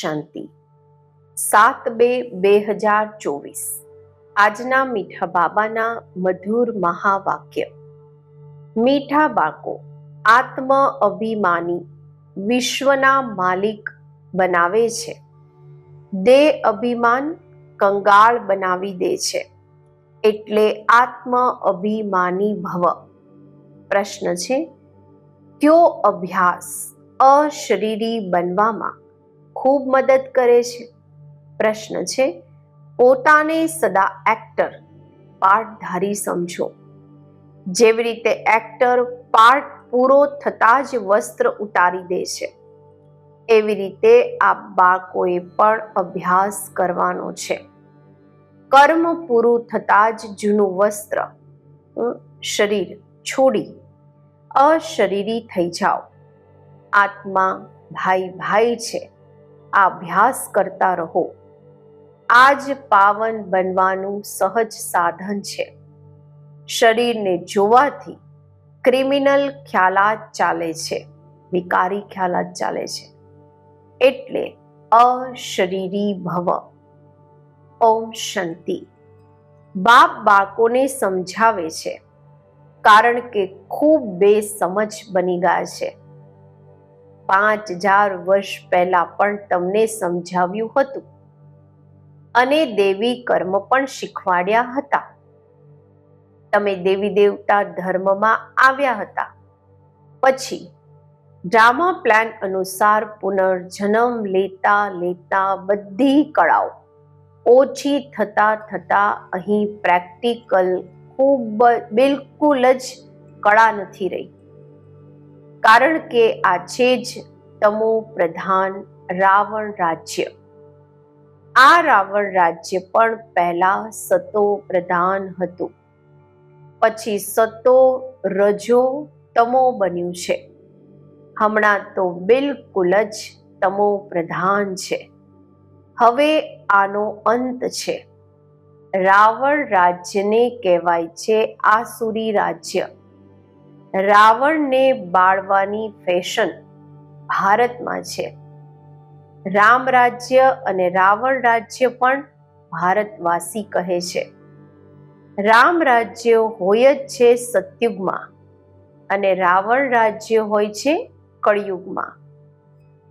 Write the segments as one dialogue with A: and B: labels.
A: શાંતિ. સાત બે બે હજાર ચોવીસ. આજના મીઠા બાબાના મધુર મહાવાક્ય. મીઠા બાકો આત્મ અભિમાની વિશ્વના માલિક બનાવે છે. દેહ અભિમાન કંગાળ બનાવી દે છે. એટલે આત્મ અભિમાની ભવ. પ્રશ્ન છે, કયો અભ્યાસ અશરીરી બનવામાં ખૂબ મદદ કરે છે. પ્રશ્ન છે, પોતાને સદા એક્ટર પાઠધારી સમજો. જેવી રીતે એક્ટર પાઠ પૂરો થતાં જ વસ્ત્ર ઉતારી દે છે. એવી રીતે આ બાળકોએ પણ અભ્યાસ કરવાનો છે. કર્મ પૂરું થતાં જ જૂનું વસ્ત્ર શરીર છોડી, અશરીરી થઈ જાઓ. આત્મા ભાઈ ભાઈ છે. આ અભ્યાસ કરતા રહો. આ જ પાવન બનવાનું સહજ સાધન છે. શરીરને જોવાથી ક્રિમિનલ ખ્યાલાત ચાલે છે. વિકારી ખ્યાલાત ચાલે છે. એટલે અશરીરી ભવ. ઓમ શાંતિ. બાપ બાળકોને સમજાવે છે. કારણ કે ખૂબ બેસમજ બની ગયા છે. પાંચ હજાર વર્ષ પહેલા પણ તમને સમજાવ્યું હતું. અને દેવી કર્મ પણ શીખવાડ્યા હતા. તમે દેવી દેવતા ધર્મમાં આવ્યા હતા. પછી ડ્રામા પ્લાન અનુસાર પુનર્જન્મ લેતા લેતા બધી કળાઓ ઓછી થતા થતા અહીં પ્રેક્ટિકલ ખૂબ બિલકુલ જ કળા નથી રહી. કારણ કે આ છે જ તમો પ્રધાન રાવણ રાજ્ય. આ રાવણ રાજ્ય પણ પહેલા સતો પ્રધાન હતું. પછી સતો રજો તમો બન્યું છે. હમણાં તો બિલકુલ જ તમો પ્રધાન છે. હવે આનો અંત છે. રાવણ રાજ્યને કહેવાય છે આસુરી રાજ્ય. રાવણને બાળવાની ફેશન ભારતમાં છે. રામ રાજ્ય અને રાવણ રાજ્ય પણ ભારતવાસી કહે છે. રામ રાજ્ય હોય જ છે સતયુગમાં અને રાવણ રાજ્ય હોય છે કળિયુગમાં.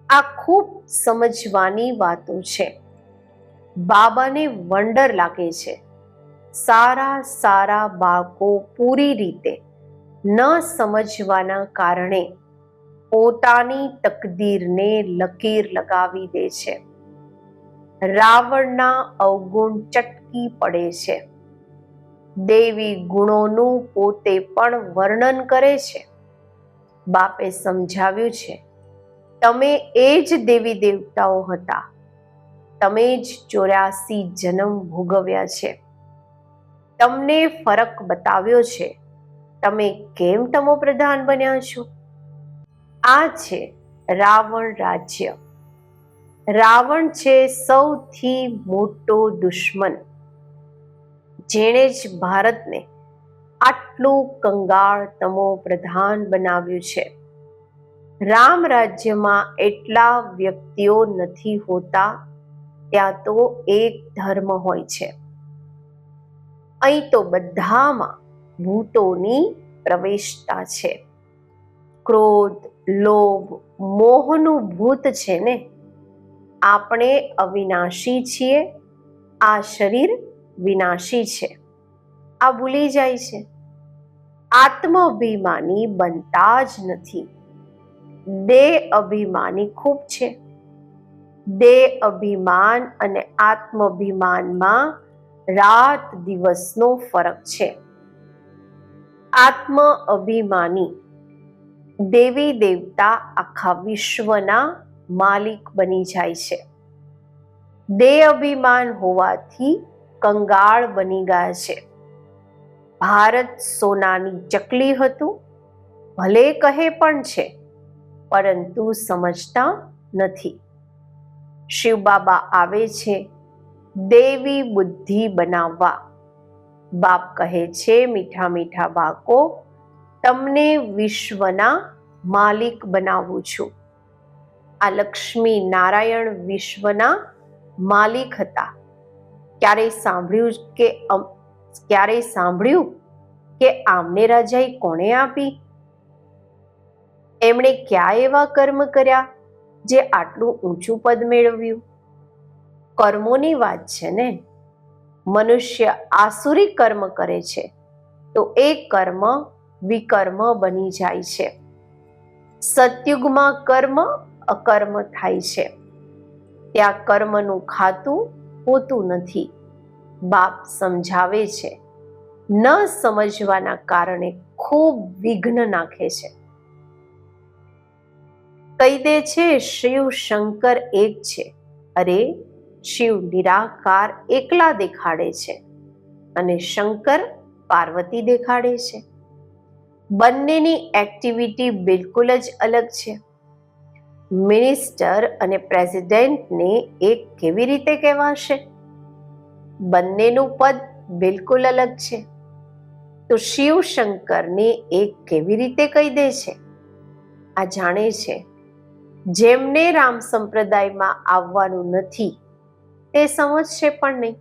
A: આ ખૂબ સમજવાની વાતો છે. બાબાને વંડર લાગે છે. સારા સારા બાળકો પૂરી રીતે ન સમજવાના કારણે પોતાની તકદીરને લકીર લગાવી દે છે. રાવણના અવગુણ ચટકી પડે છે. દેવી ગુણોનું પોતે પણ વર્ણન કરે છે. બાપે સમજાવ્યું છે, તમે એ જ દેવી દેવતાઓ હતા. તમે જ ચોર્યાસી જન્મ ભોગવ્યા છે. તમને ફરક બતાવ્યો છે તમે કેમ તમો પ્રધાન બન્યા છો? આ છે રાવણ રાજ્ય. રાવણ છે સૌથી મોટો દુશ્મન. જેણે જ ભારતને આટલું કંગાળ તમો પ્રધાન બનાવ્યું છે. રામ રાજ્યમાં એટલા વ્યક્તિઓ નથી હોતા, ત્યાં તો એક ધર્મ હોય છે. અહીં તો બધામાં ભૂતોની પ્રવેશતા છે. ક્રોધ, લોભ, મોહનું ભૂત છે ને? આપણે અવિનાશી છીએ, આ શરીર વિનાશી છે. આ ભૂલી જાય છે. આત્મ અભિમાની બનતા જ નથી. દેહ અભિમાની ખૂબ છે. દેહ અભિમાન અને આત્માભિમાનમાં રાત દિવસનો ફરક છે. આત્મ અભિમાની. દેવી દેવતા આખા વિશ્વના માલિક બની જાય છે. દેહ અભિમાન હોવાથી કંગાળ બની ગયા છે. ભારત સોનાની ચકલી હતું. ભલે કહે પણ છે, પરંતુ સમજતા નથી. શિવ બાબા આવે છે, દેવી બુદ્ધિ બનાવવા. બાપ કહે છે, મીઠા મીઠા બાકો તમને વિશ્વના માલિક બનાવું છું. આ લક્ષ્મી નારાયણ વિશ્વના માલિક હતા. ક્યારેય સાંભળ્યું કે ક્યારેય સાંભળ્યું કે આમને રાજાઈ કોણે આપી? એમણે ક્યાં એવા કર્મ કર્યા જે આટલું ઊંચું પદ મેળવ્યું? કર્મોની વાત છે ને? મનુષ્ય આસુરી કર્મ કરે છે, તો એ કર્મ વિકર્મ બની જાય છે. સતયુગમાં કર્મ અકર્મ થાય છે. ત્યાં કર્મનું ખાતું હોતું નથી. બાપ સમજાવે છે. ન સમજવાના કારણે ખૂબ વિઘ્ન નાખે છે. કહી દે છે, શિવ શંકર એક છે. અરે શિવ નિરાકાર એકલા દેખાડે છે અને શંકર પાર્વતી દેખાડે છે. બંનેની એક્ટિવિટી બિલકુલ જ અલગ છે. મિનિસ્ટર અને પ્રેસિડેન્ટને એક કેવી રીતે કહેવાશે? બંનેનું પદ બિલકુલ અલગ છે. તો શિવ શંકરને એક કેવી રીતે કહી દે છે? આ જાણે છે. જેમને રામ સંપ્રદાયમાં આવવાનું નથી તે સમજશે પણ નહીં.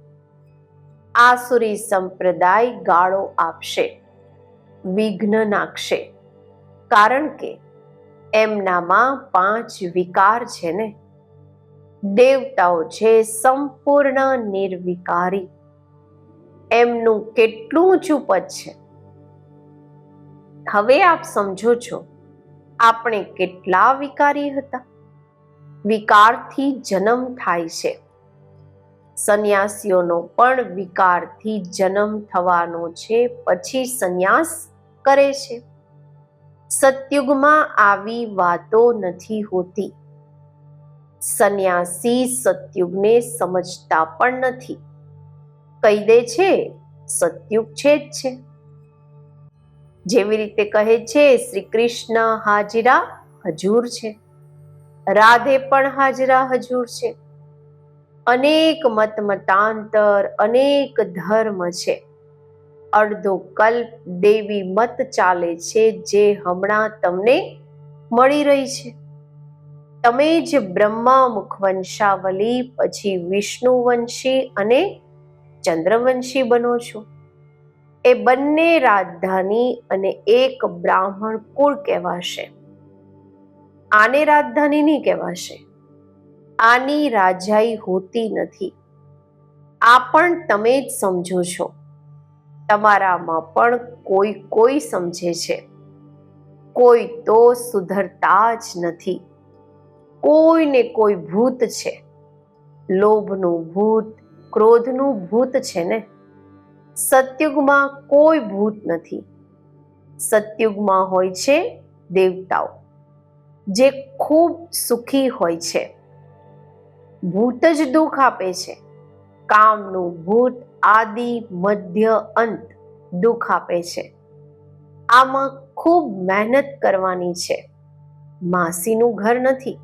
A: આસુરી સંપ્રદાય ગાળો આપશે, વિઘ્ન નાખશે. કારણ કે એમનામાં પાંચ વિકાર છે ને. દેવતાઓ છે સંપૂર્ણ નિર્વિકારી. એમનું કેટલું ચૂપ જ છે. હવે આપ સમજો છો, આપણે કેટલા વિકારી હતા? વિકારથી જન્મ થાય છે. સંન્યાસીઓનો પણ વિકારથી જન્મ થવાનો છે, પછી સંન્યાસ કરે છે. સતયુગમાં આવી વાતો નથી હોતી. સંન્યાસી સતયુગને સમજતા પણ નથી. કહી દે છે, સતયુગ છે જ છે. જેવી રીતે કહે છે શ્રી કૃષ્ણ હાજરા હજૂર છે. રાધે પણ હાજરા હજૂર છે. અનેક મત મતાંતર, અનેક ધર્મ છે. અડધો કલ્પ દેવી મત ચાલે છે જે હમણાં તમને મળી રહી છે. તમે જ બ્રહ્મા મુખવંશાવલી પછી વિષ્ણુવંશી અને ચંદ્રવંશી બનો છો. એ બંને રાજધાની અને એક બ્રાહ્મણ કુળ કહેવાશે. આને રાજધાની નહીં કહેવાશે. આની રાજાઈ હોતી નથી. આ પણ તમે જ સમજો છો. તમારામાં પણ કોઈ કોઈ સમજે છે. કોઈ તો સુધરતા જ નથી. કોઈને કોઈ ભૂત છે. લોભનું ભૂત, ક્રોધનું ભૂત છે ને? સતયુગમાં કોઈ ભૂત નથી. સતયુગમાં હોય છે દેવતાઓ. જે ખૂબ સુખી હોય છે. ભૂત જ દુઃખ આપે છે. કામનું ભૂત આદિ મધ્ય અંત દુઃખ આપે છે. આમાં ખૂબ મહેનત કરવાની છે. માસીનું ઘર નથી.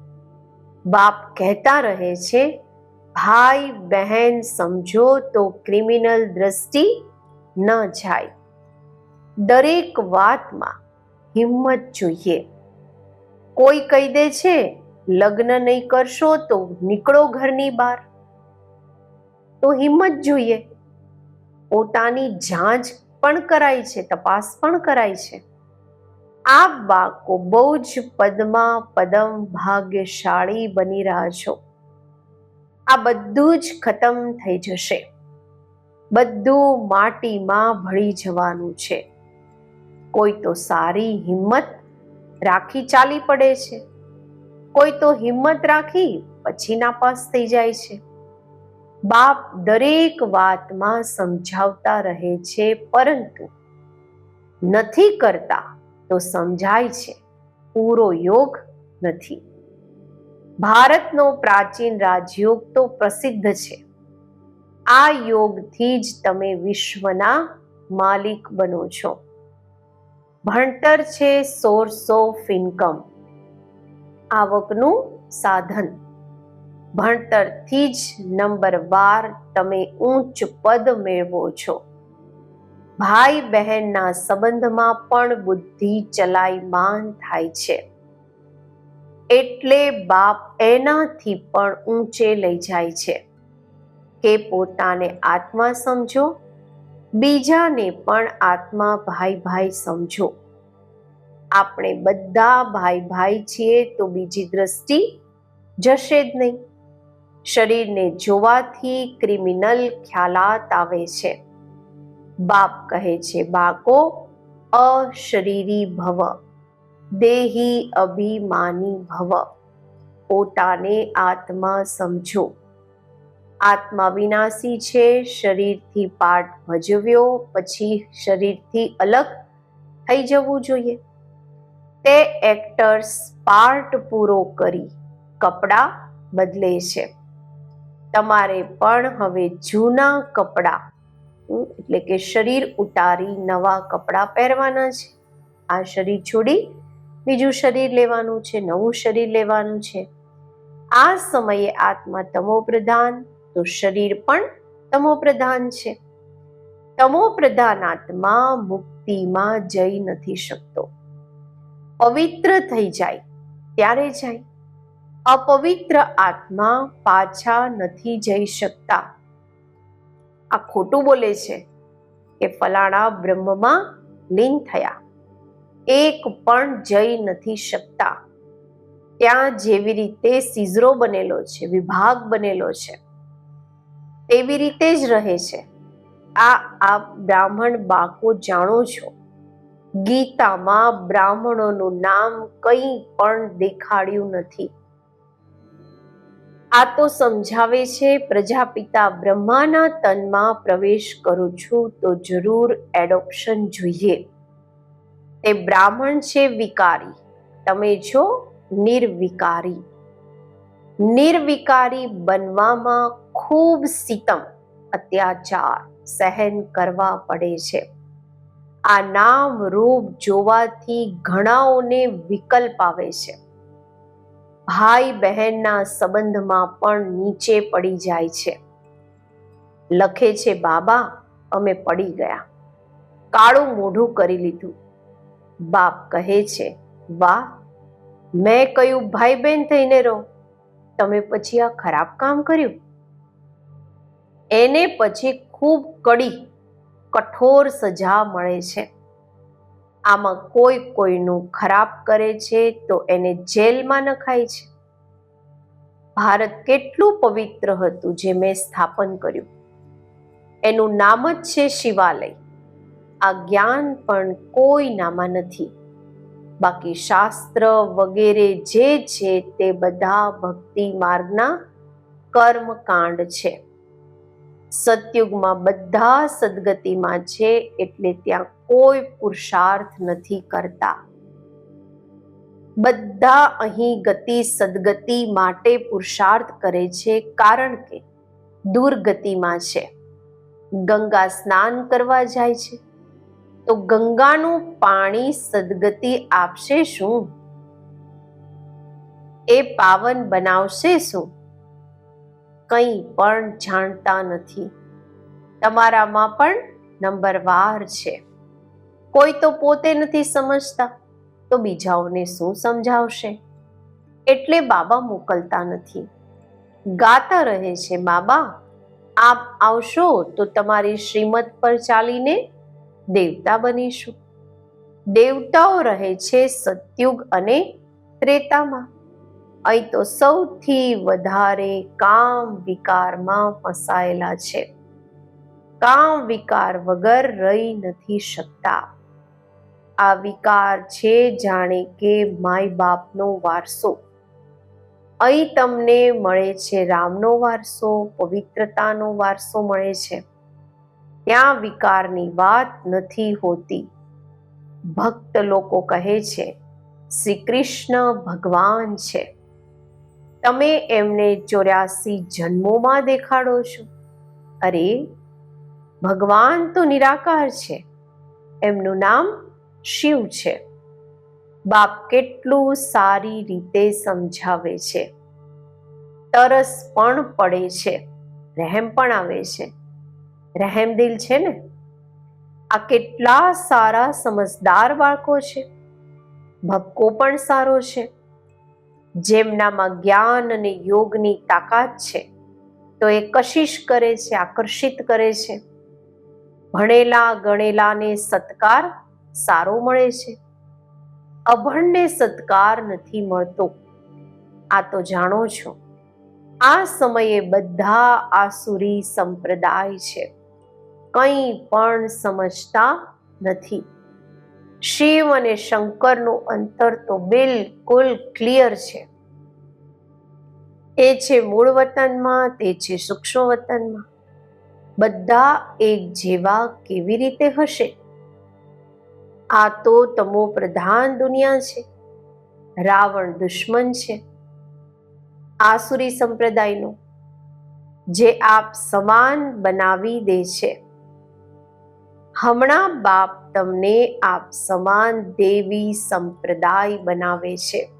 A: બાપ કહેતા રહે છે, ભાઈ, બહેન, સમજો તો ક્રિમિનલ દ્રષ્ટિ ન જાય. દરેક વાતમાં હિંમત જોઈએ. કોઈ કહી દે છે લગ્ન નહીં કરશો તો નીકળો ઘરની બહાર. તો હિંમત જોઈએ. પોતાની જાંચ પણ કરાય છે, તપાસ પણ કરાય છે. આ બાળકો બહુ જ પદમાં પદમ ભાગ્યશાળી બની રહ્યા છો. આ બધું જ ખતમ થઈ જશે. બધું માટીમાં ભળી જવાનું છે. કોઈ તો સારી હિંમત રાખી ચાલી પડે છે. કોઈ તો હિંમત રાખી પછી નાપાસ થઈ જાય છે. બાપ દરેક વાતમાં સમજાવતા રહે છે, પરંતુ નથી કરતા તો સમજાય છે. પૂરો યોગ નથી. ભારતનો પ્રાચીન રાજયોગ તો પ્રસિદ્ધ છે. આ યોગથી જ તમે વિશ્વના માલિક બનો છો. ભણતર છે સોર્સ ઓફ ઇન્કમ. આવકનું સાધન. ભણતરથી જ નંબર બાર તમે ઊંચ પદ મેળવો છો. ભાઈ બહેનના સંબંધમાં પણ બુદ્ધિ ચલાયમાન થાય છે. એટલે બાપ એનાથી પણ ઊંચે લઈ જાય છે. કે પોતાને આત્મા સમજો, બીજાને પણ આત્મા ભાઈ ભાઈ સમજો. આપણે બધા ભાઈ ભાઈ છીએ તો બીજી દ્રષ્ટિ જશે જ નહીં. શરીરને જોવાથી ક્રિમિનલ ખ્યાલાત આવે છે. બાપ કહે છે બાકો અશરીરી ભવ, દેહી અભિમાની ભવ, પોતાને આત્મા સમજો. આત્મા વિનાશી છે, શરીરથી પાઠ ભજવ્યો, પછી શરીરથી અલગ થઈ જવું જોઈએ. તે એક્ટર્સ પાર્ટ પૂરો કરી કપડાં બદલે છે. તમારે પણ હવે જૂના કપડાં એટલે કે શરીર ઉતારી નવા કપડાં પહેરવાના છે. આ શરીર છોડી બીજું શરીર લેવાનું છે, નવું શરીર લેવાનું છે. આ સમયે આત્મા તમો પ્રધાન તો શરીર પણ તમો પ્રધાન છે. તમો પ્રધાન આત્મા મુક્તિમાં જઈ નથી શકતો. પવિત્ર થઈ જાય, ત્યારે જાય. અપવિત્ર આત્મા પાછા નથી જઈ શકતા. આ ખોટું બોલે છે કે ફલાણા બ્રહ્મમાં લીન થયા. એક પણ જઈ નથી શકતા. ત્યાં જેવી રીતે સિઝરો બનેલો છે, વિભાગ બનેલો છે, તેવી રીતે જ રહે છે. આ આપ બ્રાહ્મણ બાકો જાણો છો. ગીતામાં બ્રાહ્મણોનું નામ કંઈ પણ દેખાડ્યું નથી. આ તો સમજાવે છે, પ્રજાપિતા બ્રહ્માના તનમાં પ્રવેશ કરું છું તો જરૂર એડોપ્શન જોઈએ. તે બ્રાહ્મણ છે વિકારી. તમે છો નિર્વિકારી. નિર્વિકારી બનવામાં ખૂબ સિતમ અત્યાચાર સહન કરવા પડે છે. આ નામ રૂપ જોવાથી ઘણાઓને વિકલ્પ આવે છે. ભાઈ બહેનના સંબંધમાં પણ નીચે પડી જાય છે. લખે છે, બાબા, અમે પડી ગયા. કાળું મોઢું કરી લીધું. બાપ કહે છે, વાહ, મેં કહ્યું, ભાઈ બહેન થઈને રહો. તમે પછી આ ખરાબ કામ કર્યું? એને પછી ખૂબ કડી કઠોર સજા મળે છે. આમાં કોઈ કોઈનું ખરાબ કરે છે તો એને જેલમાં નખાય છે. ભારત કેટલું પવિત્ર હતું જે મેં સ્થાપન કર્યું. એનું નામ જ છે શિવાલય. આ જ્ઞાન પણ કોઈ નામાં નથી. બાકી શાસ્ત્ર વગેરે જે છે તે બધા ભક્તિ માર્ગના કર્મકાંડ છે. સતયુગમાં બધા સદગતિમાં છે એટલે ત્યાં કોઈ પુરુષાર્થ નથી કરતા. બધા અહીં ગતિ સદગતિ માટે પુરુષાર્થ કરે છે કારણ કે દુર્ગતિમાં છે. ગંગા સ્નાન કરવા જાય છે. તો ગંગાનું પાણી સદગતિ આપશે શું? એ પાવન બનાવશે શું? કંઈ પણ જાણતા નથી. તમારામાં પણ નંબરવાર છે. કોઈ તો પોતે નથી સમજતા, તો બીજાઓને શું સમજાવશે? એટલે બાબા મોકલતા નથી. ગાતા રહે છે, બાબા, આપ આવશો તો તમારી શ્રીમત પર ચાલીને દેવતા બનીશું. દેવતાઓ રહે છે સતયુગ અને ત્રેતામાં. અહીં તો સૌથી વધારે કામ વિકારમાં ફસાયેલા છે. કામ વિકાર વગર રહી નથી શકતા. આ વિકાર છે જાણે કે માય બાપનો વારસો. અહીં તમને મળે છે રામનો વારસો, પવિત્રતાનો વારસો મળે છે. ત્યાં વિકારની વાત નથી હોતી. ભક્ત લોકો કહે છે, શ્રી કૃષ્ણ ભગવાન છે. તમે એમને ચોર્યાસી જન્મોમાં દેખાડો છો. અરે, ભગવાન તો નિરાકાર છે. એમનું નામ શિવ છે. બાપ કેટલું સારી રીતે સમજાવે છે. તરસ પણ પડે છે. રહેમ પણ આવે છે. રહેમ દિલ છે ને? આ કેટલા સારા સમજદાર બાળકો છે. ભક્કો પણ સારો છે. જેમનામાં જ્ઞાન અને યોગની તાકાત છે, તો એ કશિશ કરે છે, આકર્ષિત કરે છે. ભણેલા ગણેલાને સત્કાર સારો મળે છે. અભણને સત્કાર નથી મળતો. આ તો જાણો છો. આ સમયે બધા આસુરી સંપ્રદાય છે. કંઈ પણ સમજતા નથી. શિવ અને શંકરનું અંતર તો બિલકુલ ક્લિયર છે. એ છે મૂળ વતનમાં, તે છે સૂક્ષ્મ વતનમાં. બધા એક જેવા કેવી રીતે હશે? આ તો તમો પ્રધાન દુનિયા છે. રાવણ દુશ્મન છે. આસુરી સંપ્રદાયનો, જે આપ સમાન બનાવી દે છે. હમણાં બાપ તમને આપ સમાન દેવી સંપ્રદાય બનાવે છે.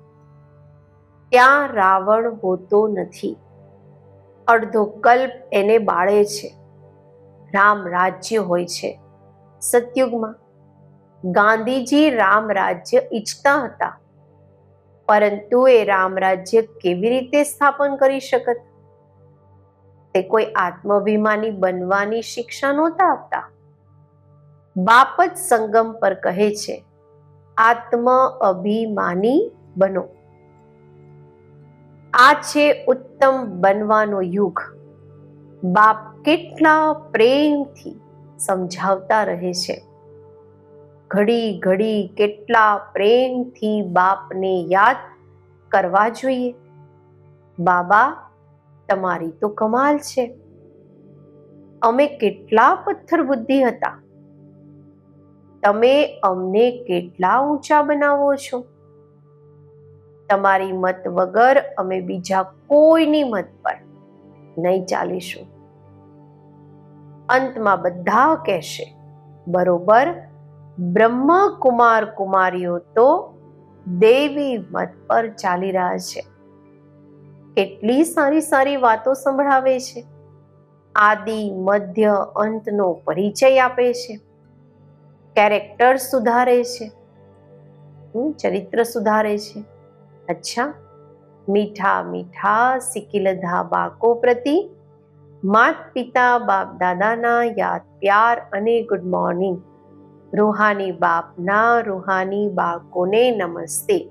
A: ત્યાં રાવણ હોતો નથી. અડધો કલ્પ એને બાળે છે. રામ રાજ્ય હોય છે. સતયુગમાં ગાંધીજી રામ રાજ્ય ઈચ્છતા હતા. પરંતુ એ રામ રાજ્ય કેવી રીતે સ્થાપન કરી શકત? તે કોઈ આત્માભિમાની બનવાની શિક્ષા નહોતા આપતા. બાપ જ સંગમ પર કહે છે, આત્મ અભિમાની બનો. આ છે ઉત્તમ બનવાનો યુગ. બાપ કેટલા પ્રેમથી સમજાવતા રહે છે. ઘડી ઘડી કેટલા પ્રેમથી બાપને યાદ કરવા જોઈએ. બાબા, તમારી તો કમાલ છે. અમે કેટલા પથ્થર બુદ્ધિ હતા. તમે અમને કેટલા ઊંચા બનાવો છો? તમારી મત વગર અમે બીજા કોઈની મત પર નહીં ચાલીશું. અંતમાં બધા કહેશે, બરોબર બ્રહ્મા કુમાર કુમારીઓ તો દેવી મત પર ચાલી રહ્યા છે. કેટલી સારી સારી વાતો સંભળાવે છે. આદિ, મધ્ય અંતનો પરિચય આપે છે. કેરેક્ટર સુધારે છે. ચરિત્ર સુધારે છે. અચ્છા. મીઠા મીઠા સિકિલધા બાળકો પ્રતિ. માત પિતા બાપ દાદાના યાદ પ્યાર અને ગુડ મોર્નિંગ રૂહાની બાપના રૂહાની બાળકોને નમસ્તે.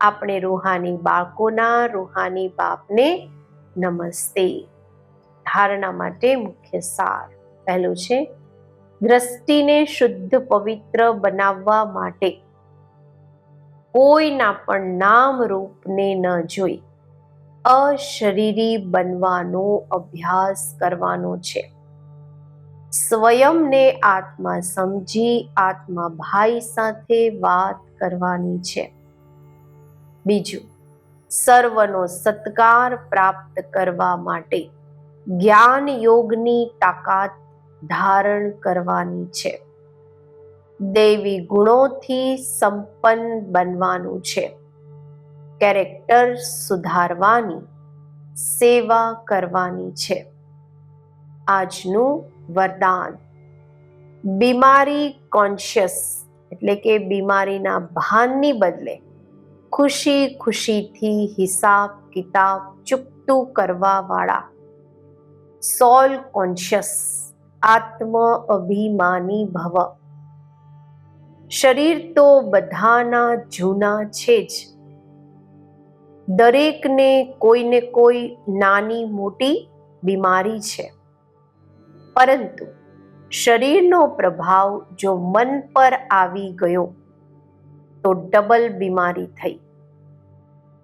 A: આપણે રૂહાની બાળકોના રૂહાની બાપને નમસ્તે. ધારણા માટે મુખ્ય સાર પહેલું છે દ્રષ્ટિને શુદ્ધ પવિત્ર બનાવવા માટે. કોઈના પણ નામ રૂપને ન જોઈ. અશરીરી બનવાનો અભ્યાસ કરવાનો છે. સ્વયંને આત્મા સમજી આત્મા ભાઈ સાથે વાત કરવાની છે. બીજું, સર્વનો સત્કાર પ્રાપ્ત કરવા માટે જ્ઞાન યોગની તાકાત ધારણ કરવાની છે. દૈવી ગુણોથી સંપન્ન બનવાનું છે. કેરેક્ટર સુધારવાની, સેવા કરવાની છે. આજનું વરદાન. બીમારી કોન્શિયસ એટલે કે બીમારીના ભાનની બદલે ખુશી ખુશીથી હિસાબ કિતાબ ચૂકતું કરવાવાળા. સોલ કોન્શિયસ આત્મ અભિમાની ભવ. શરીર તો બધાના જૂના છે જ. દરેકને કોઈને કોઈ નાની મોટી બીમારી છે. પરંતુ શરીરનો પ્રભાવ જો મન પર આવી ગયો, તો ડબલ બીમારી થઈ.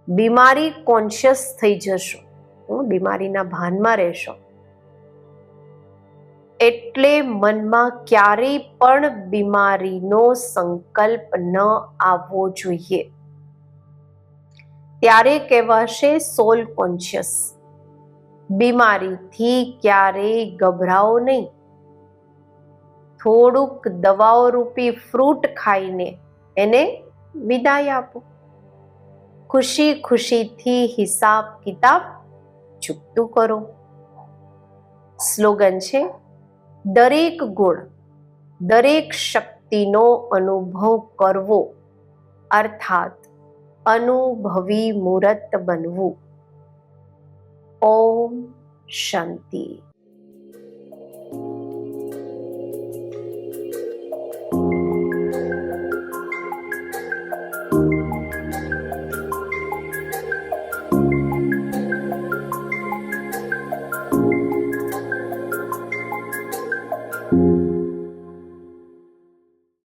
A: બીમારી કોન્શિયસ થઈ જશો. બીમારીના ભાનમાં રહેશો. એટલે મનમાં ક્યારેય પણ બીમારીનો સંકલ્પ ન આવવો જોઈએ. ત્યારે કહેવાશે સોલ કોન્શિયસ બીમારીથી ક્યારેય ગભરાઓ નહીં. થોડુંક દવાઓ રૂપી ફ્રૂટ ખાઈને એને વિદાય આપો. ખુશી ખુશીથી હિસાબ કિતાબ ચૂકતું કરો. સ્લોગન છે દરેક ગુણ દરેક શક્તિનો અનુભવ કરવો અર્થાત અનુભવી મૂર્ત બનવું. ઓમ શાંતિ.